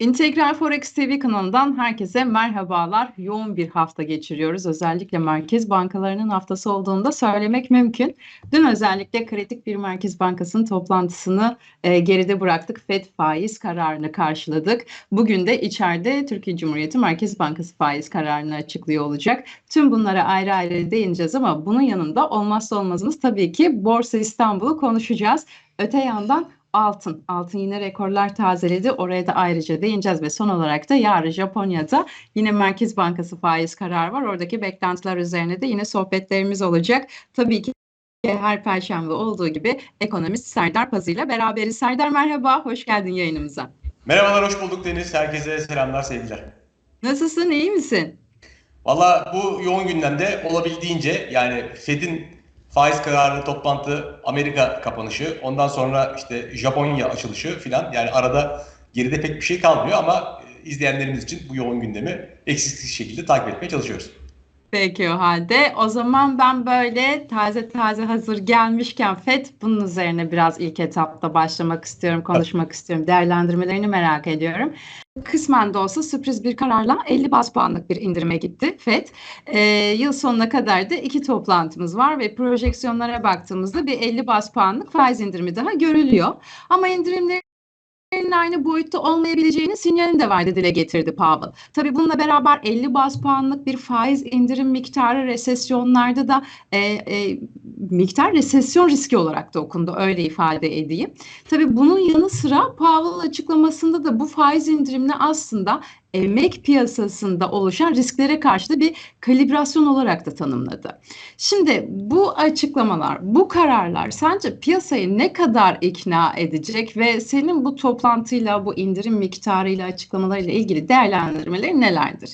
İntegral Forex TV kanalından herkese merhabalar. Yoğun bir hafta geçiriyoruz. Özellikle merkez bankalarının haftası olduğunda söylemek mümkün. Dün özellikle kritik bir merkez bankasının toplantısını e, geride bıraktık. FED faiz kararını karşıladık. Bugün de içeride Türkiye Cumhuriyeti Merkez Bankası faiz kararını açıklıyor olacak. Tüm bunlara ayrı ayrı değineceğiz ama bunun yanında olmazsa olmazımız tabii ki Borsa İstanbul'u konuşacağız. Öte yandan altın. Altın yine rekorlar tazeledi. Oraya da ayrıca değineceğiz ve son olarak da yarın Japonya'da yine Merkez Bankası faiz kararı var. Oradaki beklentiler üzerine de yine sohbetlerimiz olacak. Tabii ki her perşembe olduğu gibi ekonomist Serdar Pazı ile beraberiz. Serdar merhaba, hoş geldin yayınımıza. Merhabalar, hoş bulduk Deniz. Herkese selamlar, sevgiler. Nasılsın, iyi misin? Valla bu yoğun gündemde olabildiğince yani Fed'in faiz kararı toplantı, Amerika kapanışı, ondan sonra işte Japonya açılışı filan yani arada geride pek bir şey kalmıyor ama e, izleyenlerimiz için bu yoğun gündemi eksiksiz şekilde takip etmeye çalışıyoruz. Peki o halde. O zaman ben böyle taze taze hazır gelmişken FED bunun üzerine biraz ilk etapta başlamak istiyorum, konuşmak istiyorum. Değerlendirmelerini merak ediyorum. Kısmen de olsa sürpriz bir kararla 50 bas puanlık bir indirime gitti FED. Ee, yıl sonuna kadar da iki toplantımız var ve projeksiyonlara baktığımızda bir 50 bas puanlık faiz indirimi daha görülüyor. Ama indirimleri aynı boyutta olmayabileceğini sinyalini de verdi dile getirdi Powell. Tabii bununla beraber 50 bas puanlık bir faiz indirim miktarı resesyonlarda da e, e, miktar resesyon riski olarak da okundu öyle ifade edeyim. Tabii bunun yanı sıra Powell açıklamasında da bu faiz indirimini aslında emek piyasasında oluşan risklere karşı da bir kalibrasyon olarak da tanımladı. Şimdi bu açıklamalar, bu kararlar sence piyasayı ne kadar ikna edecek ve senin bu toplantıyla, bu indirim miktarıyla, açıklamalarıyla ilgili değerlendirmeleri nelerdir?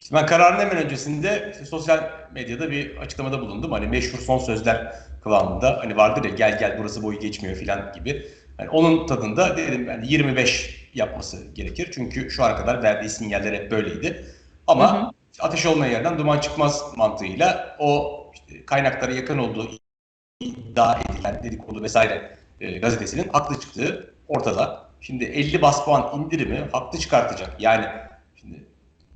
Şimdi ben kararın hemen öncesinde sosyal medyada bir açıklamada bulundum. Hani meşhur son sözler kıvamında hani vardır ya gel gel burası boyu geçmiyor filan gibi. Yani onun tadında dedim ben yani 25 yapması gerekir. Çünkü şu ana kadar verdiği sinyaller hep böyleydi. Ama hı hı. ateş olmayan yerden duman çıkmaz mantığıyla o işte kaynaklara yakın olduğu iddia edilen dedikodu vesaire e, gazetesinin haklı çıktığı ortada. Şimdi 50 bas puan indirimi haklı çıkartacak. Yani şimdi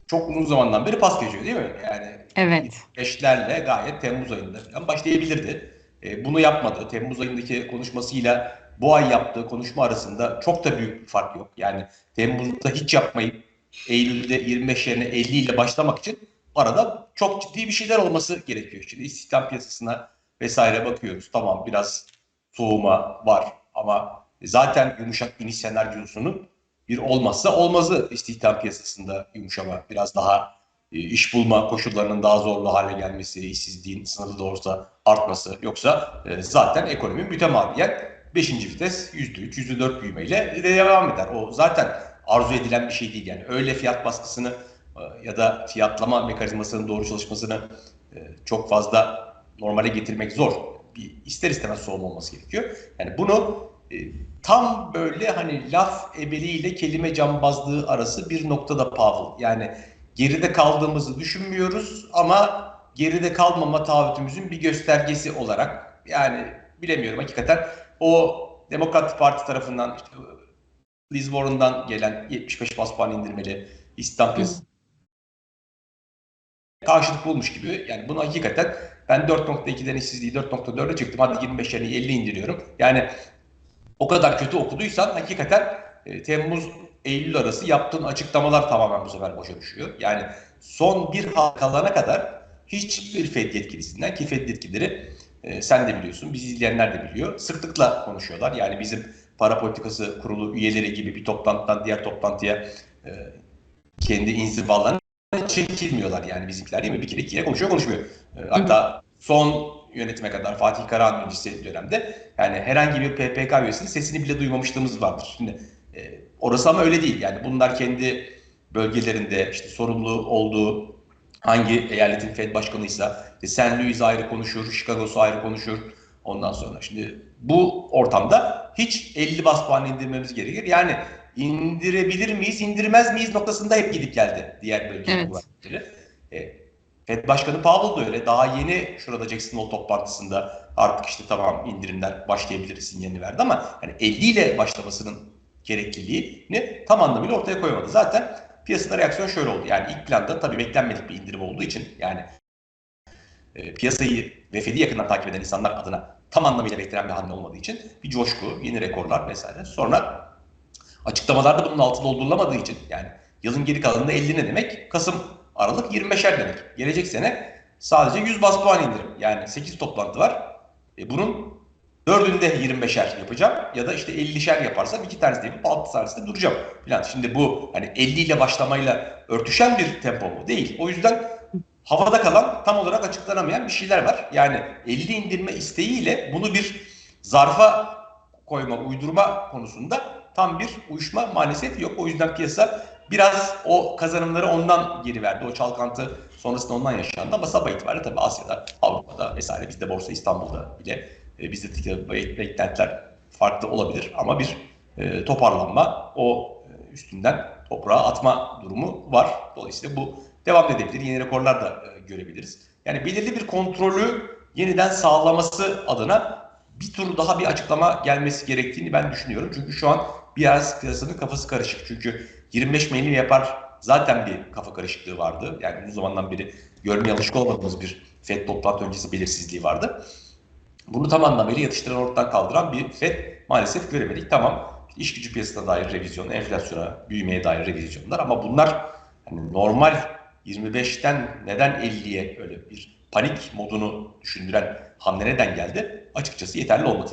çok uzun zamandan beri pas geçiyor değil mi? Yani evet. Beşlerle gayet Temmuz ayında falan başlayabilirdi. E, bunu yapmadı. Temmuz ayındaki konuşmasıyla bu ay yaptığı konuşma arasında çok da büyük bir fark yok. Yani Temmuz'da hiç yapmayıp Eylül'de 25 yerine 50 ile başlamak için arada çok ciddi bir şeyler olması gerekiyor. Şimdi istihdam piyasasına vesaire bakıyoruz. Tamam biraz soğuma var ama zaten yumuşak iniş senaryosunun bir olmazsa olmazı istihdam piyasasında yumuşama. Biraz daha e, iş bulma koşullarının daha zorlu hale gelmesi, işsizliğin sınırlı da olsa artması. Yoksa e, zaten ekonomi mütemadiyen 5. vites %3, %4 büyümeyle devam eder. O zaten arzu edilen bir şey değil yani. Öyle fiyat baskısını e, ya da fiyatlama mekanizmasının doğru çalışmasını e, çok fazla normale getirmek zor. Bir ister istemez soğuma olması gerekiyor. Yani bunu e, tam böyle hani laf ebeliğiyle kelime cambazlığı arası bir noktada Pavel. Yani geride kaldığımızı düşünmüyoruz ama geride kalmama taahhütümüzün bir göstergesi olarak yani bilemiyorum hakikaten o Demokrat Parti tarafından işte Liz Warren'dan gelen 75 bas puan indirmeli İstihdam piyasası karşılık bulmuş gibi. Yani bunu hakikaten ben 4.2'den işsizliği 4.4'e çıktım. Hadi 25 yani 50 indiriyorum. Yani o kadar kötü okuduysan hakikaten e, Temmuz Eylül arası yaptığın açıklamalar tamamen bu sefer boşa düşüyor. Yani son bir kalana kadar hiçbir Fed yetkilisinden ki Fed yetkilileri e, sen de biliyorsun, biz izleyenler de biliyor. Sıklıkla konuşuyorlar. Yani bizim para politikası kurulu üyeleri gibi bir toplantıdan diğer toplantıya e, kendi inzivalarına çekilmiyorlar yani bizimkiler değil mi? Bir kere iki kere konuşuyor konuşmuyor. E, hatta son yönetime kadar Fatih Karahan öncesi dönemde yani herhangi bir PPK üyesinin sesini bile duymamışlığımız vardır. Şimdi e, orası ama öyle değil. Yani bunlar kendi bölgelerinde işte sorumlu olduğu hangi eyaletin Fed başkanıysa işte St. Louis ayrı konuşur, Chicago'su ayrı konuşur. Ondan sonra şimdi bu ortamda hiç 50 bas puan indirmemiz gerekir. Yani indirebilir miyiz, indirmez miyiz noktasında hep gidip geldi diğer bölge evet. E, Fed Başkanı Powell da öyle. Daha yeni şurada Jackson Hole toplantısında artık işte tamam indirimler başlayabiliriz sinyalini verdi ama hani 50 ile başlamasının gerekliliğini tam anlamıyla ortaya koymadı. Zaten piyasada reaksiyon şöyle oldu. Yani ilk planda tabii beklenmedik bir indirim olduğu için yani e, piyasayı ve Fed'i yakından takip eden insanlar adına tam anlamıyla beklenen bir hamle olmadığı için bir coşku, yeni rekorlar vesaire. Sonra açıklamalarda bunun altı doldurulamadığı için yani yılın geri kalanında 50 ne demek? Kasım, Aralık 25'er demek. Gelecek sene sadece 100 bas puan indirim. Yani 8 toplantı var. E bunun dördünde 25'er yapacağım ya da işte 50'şer yaparsam iki tanesi yapıp altı tanesi de duracağım falan. Şimdi bu hani 50 ile başlamayla örtüşen bir tempo mu? Değil. O yüzden havada kalan tam olarak açıklanamayan bir şeyler var. Yani 50 indirme isteğiyle bunu bir zarfa koyma, uydurma konusunda tam bir uyuşma maalesef yok. O yüzden piyasa biraz o kazanımları ondan geri verdi. O çalkantı sonrasında ondan yaşandı ama sabah itibariyle tabii Asya'da, Avrupa'da vesaire bizde Borsa İstanbul'da bile e, bizdeki beklentiler farklı olabilir ama bir e, toparlanma o e, üstünden toprağa atma durumu var. Dolayısıyla bu devam edebilir. Yeni rekorlar da e, görebiliriz. Yani belirli bir kontrolü yeniden sağlaması adına bir tur daha bir açıklama gelmesi gerektiğini ben düşünüyorum. Çünkü şu an biraz piyasanın kafası karışık. Çünkü 25 Mayıs'ı yapar zaten bir kafa karışıklığı vardı. Yani uzun zamandan beri görmeye alışık olmadığımız bir FED toplantı öncesi belirsizliği vardı. Bunu tam anlamıyla yatıştıran ortadan kaldıran bir FED maalesef göremedik. Tamam iş gücü piyasasına dair revizyon, enflasyona, büyümeye dair revizyonlar ama bunlar hani normal 25'ten neden 50'ye öyle bir panik modunu düşündüren hamle neden geldi? Açıkçası yeterli olmadı.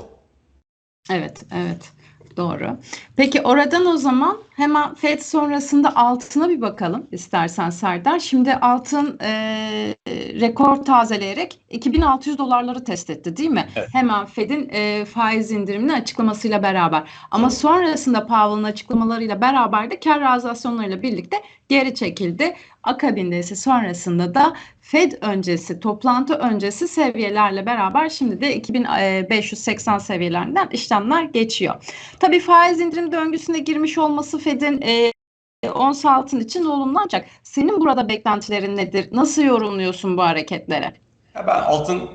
Evet, evet. Doğru. Peki oradan o zaman hemen FED sonrasında altına bir bakalım istersen Serdar. Şimdi altın e, rekor tazeleyerek 2600 dolarları test etti değil mi? Evet. Hemen FED'in e, faiz indirimini açıklamasıyla beraber. Ama Evet. sonrasında Powell'ın açıklamalarıyla beraber de kar realizasyonlarıyla birlikte geri çekildi. Akabinde ise sonrasında da Fed öncesi, toplantı öncesi seviyelerle beraber şimdi de 2580 seviyelerinden işlemler geçiyor. Tabii faiz indirim döngüsüne girmiş olması Fed'in e, ons altın için olumlu ancak senin burada beklentilerin nedir? Nasıl yorumluyorsun bu hareketleri? Ya ben altın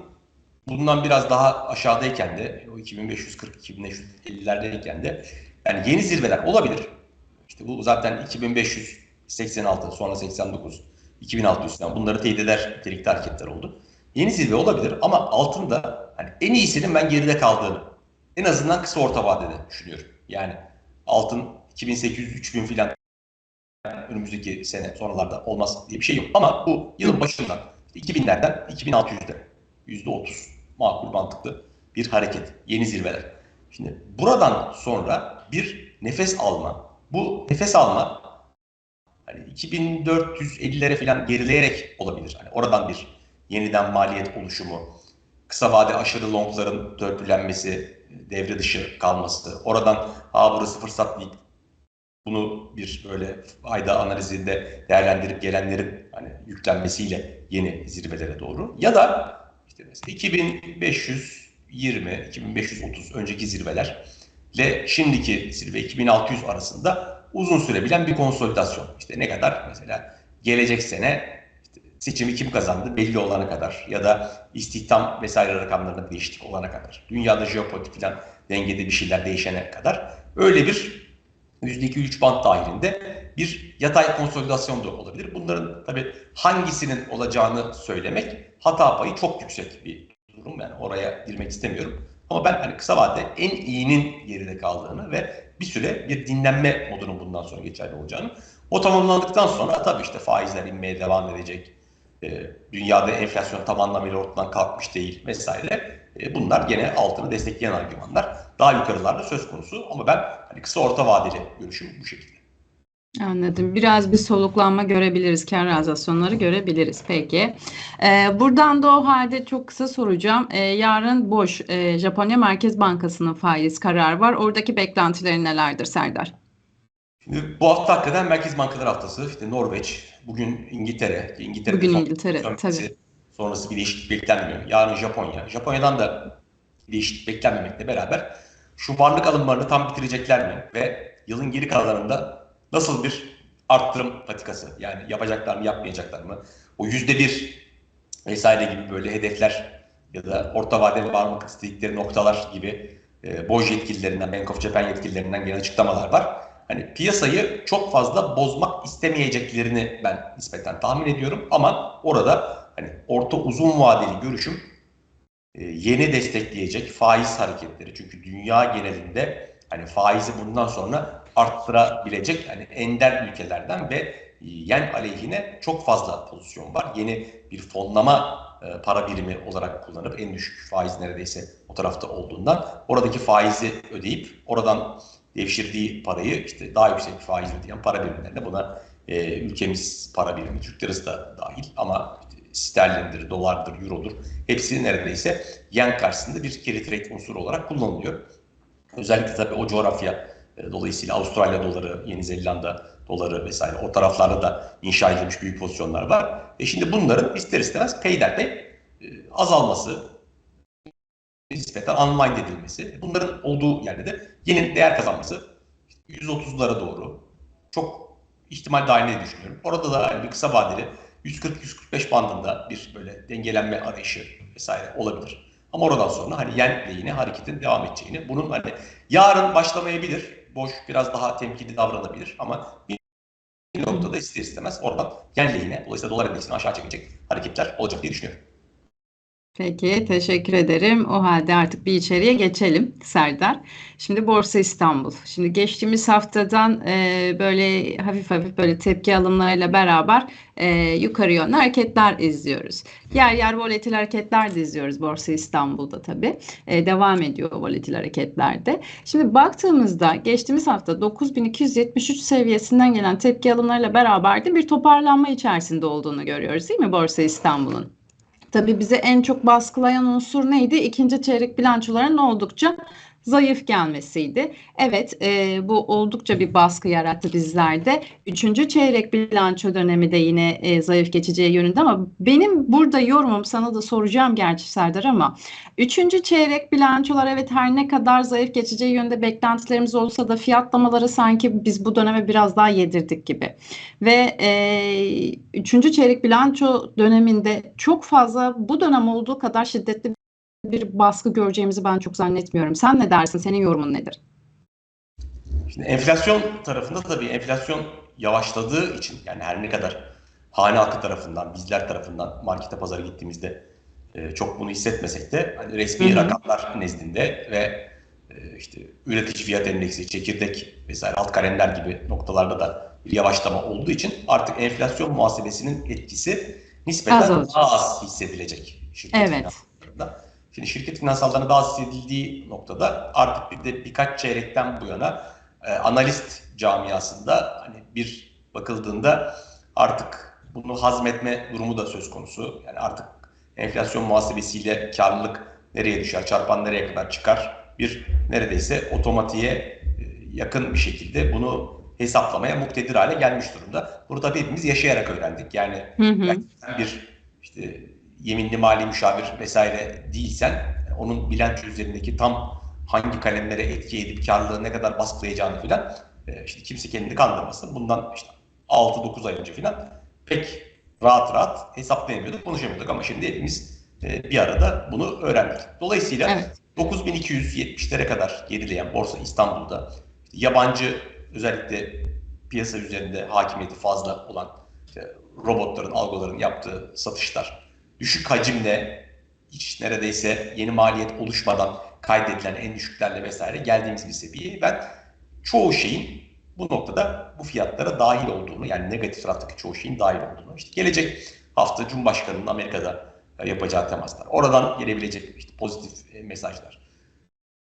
bundan biraz daha aşağıdayken de o 2540-2550'lerdeyken de yani yeni zirveler olabilir. İşte bu zaten 2586 sonra 89 2600 falan bunları teyit eder nitelikte hareketler oldu. Yeni zirve olabilir ama altında hani en iyisinin ben geride kaldığını en azından kısa orta vadede düşünüyorum. Yani altın 2800-3000 filan önümüzdeki sene sonralarda olmaz diye bir şey yok. Ama bu yılın başından 2000'lerden 2600'de %30 makul mantıklı bir hareket. Yeni zirveler. Şimdi buradan sonra bir nefes alma. Bu nefes alma hani 2450'lere falan gerileyerek olabilir. Hani oradan bir yeniden maliyet oluşumu, kısa vade aşırı longların törpülenmesi, devre dışı kalması, oradan ha burası fırsat değil, bunu bir böyle ayda analizinde değerlendirip gelenlerin hani yüklenmesiyle yeni zirvelere doğru. Ya da işte mesela 2520, 2530 önceki zirvelerle şimdiki zirve 2600 arasında uzun sürebilen bir konsolidasyon. İşte ne kadar mesela gelecek sene işte seçimi kim kazandı belli olana kadar ya da istihdam vesaire rakamlarında değişiklik olana kadar. Dünyada jeopolitik falan dengede bir şeyler değişene kadar öyle bir %2-3 band dahilinde bir yatay konsolidasyon da olabilir. Bunların tabii hangisinin olacağını söylemek hata payı çok yüksek bir durum. Yani oraya girmek istemiyorum. Ama ben hani kısa vadede en iyinin geride kaldığını ve bir süre bir dinlenme modunun bundan sonra geçerli olacağını. O tamamlandıktan sonra tabii işte faizler inmeye devam edecek. Ee, dünyada enflasyon tam anlamıyla ortadan kalkmış değil vesaire. Ee, bunlar gene altını destekleyen argümanlar. Daha yukarılarda söz konusu ama ben hani kısa orta vadeli görüşüm bu şekilde. Anladım. Biraz bir soluklanma görebiliriz. Kar realizasyonları görebiliriz. Peki. Ee, buradan da o halde çok kısa soracağım. Ee, yarın boş e, Japonya Merkez Bankası'nın faiz kararı var. Oradaki beklentilerin nelerdir Serdar? Şimdi bu hafta hakikaten Merkez Bankalar Haftası. İşte Norveç, bugün İngiltere. İngiltere'de Bugün İngiltere, tabii. Sonrası bir değişiklik beklenmiyor. Yarın Japonya. Japonya'dan da değişiklik beklenmemekle beraber şu varlık alımlarını tam bitirecekler mi? Ve yılın geri kalanında nasıl bir arttırım patikası? Yani yapacaklar mı, yapmayacaklar mı? O yüzde bir vesaire gibi böyle hedefler ya da orta vadeli varmak istedikleri noktalar gibi e, BOJ yetkililerinden, Bank of Japan yetkililerinden gelen açıklamalar var. Hani piyasayı çok fazla bozmak istemeyeceklerini ben nispeten tahmin ediyorum ama orada hani orta uzun vadeli görüşüm e, yeni destekleyecek faiz hareketleri. Çünkü dünya genelinde hani faizi bundan sonra arttırabilecek hani ender ülkelerden ve yen aleyhine çok fazla pozisyon var. Yeni bir fonlama e, para birimi olarak kullanıp en düşük faiz neredeyse o tarafta olduğundan oradaki faizi ödeyip oradan devşirdiği parayı işte daha yüksek bir faiz ödeyen para birimlerine buna e, ülkemiz para birimi Türk lirası da dahil ama sterlindir, dolardır, eurodur hepsi neredeyse yen karşısında bir carry trade unsuru olarak kullanılıyor. Özellikle tabii o coğrafya dolayısıyla Avustralya doları, Yeni Zelanda doları vesaire o taraflarda da inşa edilmiş büyük pozisyonlar var. E şimdi bunların ister istemez peyderpey e, azalması, nispeten unwind edilmesi, bunların olduğu yerde de yeni değer kazanması 130'lara doğru çok ihtimal dahilinde düşünüyorum. Orada da bir kısa vadeli 140-145 bandında bir böyle dengelenme arayışı vesaire olabilir. Ama oradan sonra hani yen yine hareketin devam edeceğini, bunun hani yarın başlamayabilir, boş biraz daha temkinli davranabilir ama bir noktada ister istemez oradan yen lehine, dolayısıyla dolar endeksini aşağı çekecek hareketler olacak diye düşünüyorum. Peki, teşekkür ederim. O halde artık bir içeriye geçelim Serdar. Şimdi Borsa İstanbul. Şimdi geçtiğimiz haftadan e, böyle hafif hafif böyle tepki alımlarıyla beraber e, yukarı yönlü hareketler izliyoruz. Yer yer volatil hareketler de izliyoruz Borsa İstanbul'da tabii. E, devam ediyor volatil hareketlerde. Şimdi baktığımızda geçtiğimiz hafta 9273 seviyesinden gelen tepki alımlarıyla beraber de bir toparlanma içerisinde olduğunu görüyoruz değil mi Borsa İstanbul'un? Tabii bize en çok baskılayan unsur neydi? İkinci çeyrek bilançoların oldukça zayıf gelmesiydi. Evet e, bu oldukça bir baskı yarattı bizlerde. Üçüncü çeyrek bilanço dönemi de yine e, zayıf geçeceği yönünde ama benim burada yorumum sana da soracağım gerçi Serdar ama üçüncü çeyrek bilançolar evet her ne kadar zayıf geçeceği yönünde beklentilerimiz olsa da fiyatlamaları sanki biz bu döneme biraz daha yedirdik gibi. Ve e, üçüncü çeyrek bilanço döneminde çok fazla bu dönem olduğu kadar şiddetli bir baskı göreceğimizi ben çok zannetmiyorum. Sen ne dersin? Senin yorumun nedir? Şimdi enflasyon tarafında tabii enflasyon yavaşladığı için yani her ne kadar hane halkı tarafından, bizler tarafından markete pazara gittiğimizde e, çok bunu hissetmesek de hani resmi hı hı. rakamlar nezdinde ve e, işte üretici fiyat endeksi, çekirdek vesaire alt kalemler gibi noktalarda da bir yavaşlama olduğu için artık enflasyon muhasebesinin etkisi nispeten az daha az hissedilecek. Evet. Şimdi şirket finansallarına daha az hissedildiği noktada artık bir de birkaç çeyrekten bu yana e, analist camiasında hani bir bakıldığında artık bunu hazmetme durumu da söz konusu. Yani artık enflasyon muhasebesiyle karlılık nereye düşer, çarpan nereye kadar çıkar bir neredeyse otomatiğe e, yakın bir şekilde bunu hesaplamaya muktedir hale gelmiş durumda. Bunu tabii hepimiz yaşayarak öğrendik. Yani hı hı. bir işte yeminli mali müşavir vesaire değilsen onun bilanço üzerindeki tam hangi kalemlere etki edip karlılığı ne kadar baskılayacağını filan e, işte kimse kendini kandırmasın. Bundan işte 6-9 ay önce filan pek rahat rahat hesaplayamıyorduk, konuşamıyorduk ama şimdi hepimiz e, bir arada bunu öğrendik. Dolayısıyla evet. 9270'lere kadar gerileyen Borsa İstanbul'da yabancı özellikle piyasa üzerinde hakimiyeti fazla olan işte robotların, algoların yaptığı satışlar düşük hacimle hiç neredeyse yeni maliyet oluşmadan kaydedilen en düşüklerle vesaire geldiğimiz bir seviyeye ben çoğu şeyin bu noktada bu fiyatlara dahil olduğunu yani negatif taraftaki çoğu şeyin dahil olduğunu işte gelecek hafta Cumhurbaşkanı'nın Amerika'da yapacağı temaslar. Oradan gelebilecek işte pozitif e, mesajlar.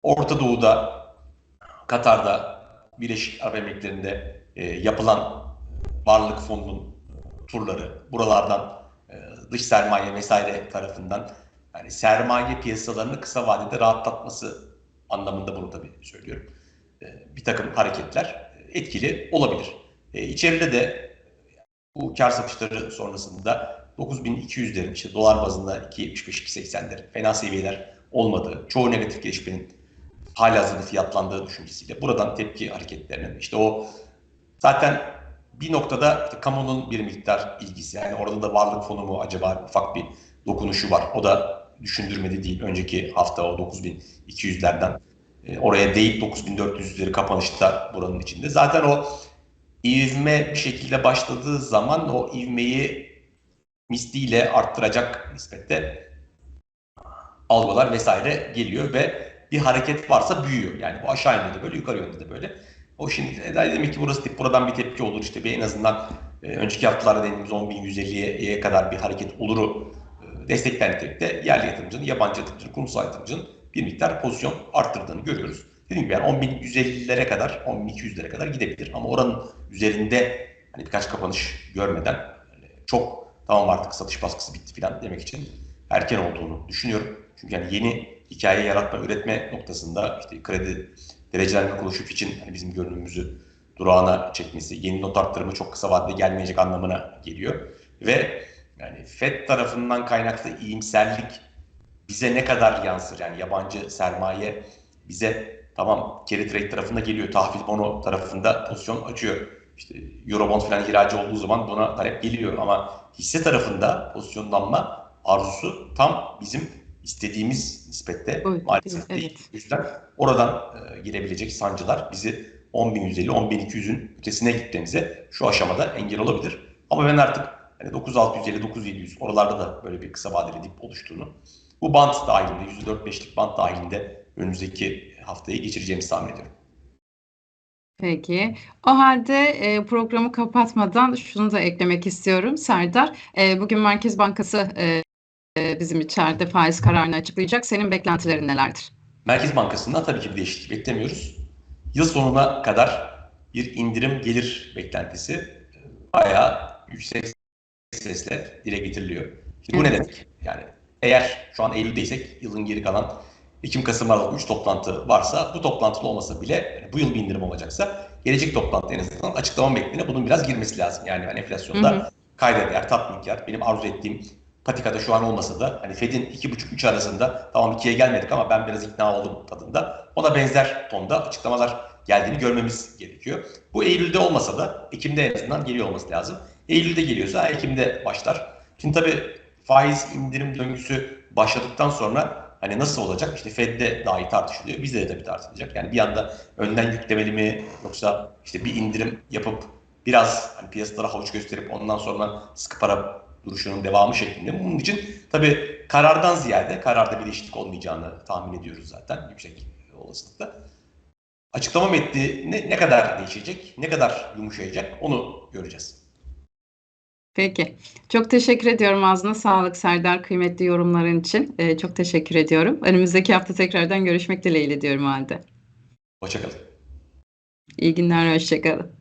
Orta Doğu'da Katar'da Birleşik Arap Emirlikleri'nde e, yapılan varlık fonunun turları buralardan e, dış sermaye vesaire tarafından yani sermaye piyasalarını kısa vadede rahatlatması anlamında bunu tabii söylüyorum. E, bir takım hareketler etkili olabilir. E, içeride de bu kar satışları sonrasında 9200'lerin işte dolar bazında 2.75-2.80'ler fena seviyeler olmadığı, çoğu negatif gelişmenin hala hazırda fiyatlandığı düşüncesiyle buradan tepki hareketlerinin işte o zaten bir noktada işte kamunun bir miktar ilgisi. Yani orada da varlık fonu mu acaba ufak bir dokunuşu var. O da düşündürmedi değil. Önceki hafta o 9200'lerden E, oraya değip 9400'leri kapanışta buranın içinde. Zaten o ivme bir şekilde başladığı zaman o ivmeyi misliyle arttıracak nispette algılar vesaire geliyor ve bir hareket varsa büyüyor. Yani bu aşağı yönde de böyle, yukarı yönde de böyle. O şimdi demek ki burası tip buradan bir tepki olur işte bir en azından e, önceki haftalarda dediğimiz 10.150'ye kadar bir hareket oluru e, desteklendiğinde de yerli yatırımcının, yabancı yatırımcının, kurumsal yatırımcının bir miktar pozisyon arttırdığını görüyoruz. Dediğim gibi yani 10.150'lere kadar, 10.200'lere kadar gidebilir ama oranın üzerinde hani birkaç kapanış görmeden yani çok tamam artık satış baskısı bitti falan demek için erken olduğunu düşünüyorum. Çünkü yani yeni hikaye yaratma, üretme noktasında işte kredi derecelenme kuruluşu için hani bizim görünümümüzü durağına çekmesi, yeni not arttırımı çok kısa vadede gelmeyecek anlamına geliyor. Ve yani FED tarafından kaynaklı iyimserlik bize ne kadar yansır? Yani yabancı sermaye bize tamam carry trade tarafında geliyor, tahvil bono tarafında pozisyon açıyor. İşte Eurobond falan ihracı olduğu zaman buna talep geliyor ama hisse tarafında pozisyonlanma arzusu tam bizim istediğimiz nispette Buyurun, maalesef evet. değil. O yüzden oradan e, girebilecek sancılar bizi 10.150, 10.200'ün ötesine gitmemize şu aşamada engel olabilir. Ama ben artık hani 9.650, 9.700 oralarda da böyle bir kısa vadeli dip oluştuğunu, bu bant dahilinde, %4-5'lik bant dahilinde önümüzdeki haftayı geçireceğimizi tahmin ediyorum. Peki. O halde e, programı kapatmadan şunu da eklemek istiyorum Serdar. E, bugün Merkez Bankası e, bizim içeride faiz kararını açıklayacak. Senin beklentilerin nelerdir? Merkez Bankası'ndan tabii ki bir değişiklik beklemiyoruz. Yıl sonuna kadar bir indirim gelir beklentisi bayağı yüksek sesle dile getiriliyor. Şimdi bu ne demek? Yani eğer şu an Eylül'deysek yılın geri kalan Ekim, Kasım, Aralık 3 toplantı varsa bu toplantılı olmasa bile yani bu yıl bir indirim olacaksa gelecek toplantı en azından açıklama metnine bunun biraz girmesi lazım. Yani hani enflasyonda Hı hı. kayda değer, tatminkar, benim arzu ettiğim patikada şu an olmasa da hani Fed'in 2,5-3 arasında tamam 2'ye gelmedik ama ben biraz ikna oldum tadında. Ona benzer tonda açıklamalar geldiğini görmemiz gerekiyor. Bu Eylül'de olmasa da Ekim'de en azından geliyor olması lazım. Eylül'de geliyorsa Ekim'de başlar. Şimdi tabii faiz indirim döngüsü başladıktan sonra hani nasıl olacak? İşte Fed'de dahi tartışılıyor. Bizde de tabii tartışılacak. Yani bir anda önden yüklemeli mi yoksa işte bir indirim yapıp biraz hani piyasalara havuç gösterip ondan sonra sıkı para duruşunun devamı şeklinde. Bunun için tabii karardan ziyade kararda bir değişiklik olmayacağını tahmin ediyoruz zaten yüksek olasılıkla. Açıklama metni ne, ne kadar değişecek, ne kadar yumuşayacak onu göreceğiz. Peki. Çok teşekkür ediyorum. Ağzına sağlık Serdar. Kıymetli yorumların için. E, çok teşekkür ediyorum. Önümüzdeki hafta tekrardan görüşmek dileğiyle diyorum o halde. Hoşçakalın. İyi günler, hoşçakalın.